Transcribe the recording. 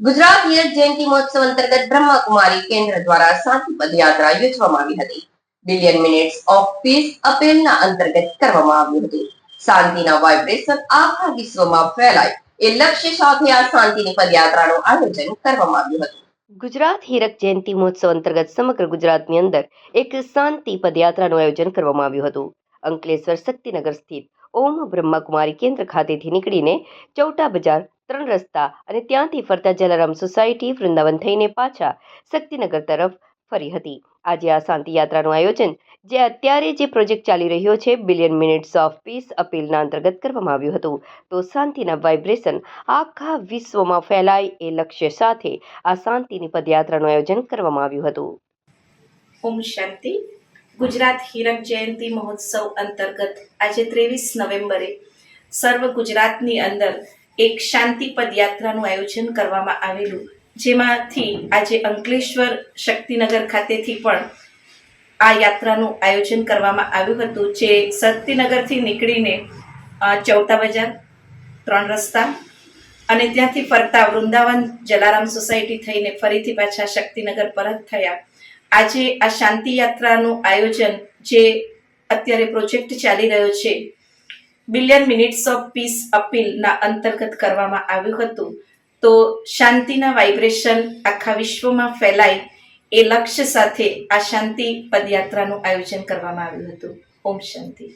ગુજરાત હીરક જયંતિ મહોત્સવ અંતર્ગત બ્રહ્માકુમારી કેન્દ્ર દ્વારા શાંતિ પદયાત્રા યોજવામાં આવી હતી. બિલિયન મિનિટ્સ ઓફ પીસ અપીલના અંતર્ગત કરવામાં આવ્યું હતું. શાંતિના વાઇબ્રેશન આખા વિશ્વમાં ફેલાય એ લક્ષ્ય સાથે આ શાંતિની પદયાત્રાનું આયોજન કરવામાં આવ્યું હતું. ગુજરાત હીરક જયંતિ મહોત્સવ અંતર્ગત સમગ્ર ગુજરાતની અંદર એક શાંતિ પદયાત્રાનું આયોજન કરવામાં આવ્યું હતું. અંકલેશ્વર શક્તિનગર સ્થિત ઓમ બ્રહ્માકુમારી કેન્દ્ર ખાતેથી નીકળીને ચૌટા બજાર ત્રણ રસ્તા અને ત્યાંથી ફરતા જલારામ સોસાયટી, વૃંદાવન થઈને પાછા શક્તિનગર તરફ ફરી હતી. આજે આ શાંતિ યાત્રાનું આયોજન, જે અત્યારે જે પ્રોજેક્ટ ચાલી રહ્યો છે બિલિયન મિનિટ્સ ઓફ પીસ અપીલના અંતર્ગત કરવામાં આવ્યું હતું. તો શાંતિના વાઇબ્રેશન આખા વિશ્વમાં ફેલાય એ લક્ષ્ય સાથે આ શાંતિની પદયાત્રાનું આયોજન કરવામાં આવ્યું હતું. ઓમ શાંતિ. ગુજરાત હીરક જયંતિ મહોત્સવ અંતર્ગત આજે ત્રેવીસ નવેમ્બરે સર્વ ગુજરાતની અંદર એક શાંતિ પદયાત્રાનું આયોજન કરવામાં આવેલું, જેમાંથી આજે અંકલેશ્વર શક્તિનગર ખાતેથી પણ આ યાત્રાનું આયોજન કરવામાં આવ્યું હતું, જે શક્તિનગરથી નીકળીને ચૌટા બજાર, ત્રણ રસ્તા અને ત્યાંથી ફરતા વૃંદાવન જલારામ સોસાયટી થઈને ફરીથી પાછા શક્તિનગર પરત થયા. આજે આ શાંતિ યાત્રાનું આયોજન, જે અત્યારે પ્રોજેક્ટ ચાલી રહ્યો છે બિલિયન મિનિટ્સ ઓફ પીસ અપીલના અંતર્ગત કરવામાં આવ્યું હતું. તો શાંતિના વાઇબ્રેશન આખા વિશ્વમાં ફેલાય એ લક્ષ્ય સાથે આ શાંતિ પદયાત્રાનું આયોજન કરવામાં આવ્યું હતું. ઓમ શાંતિ.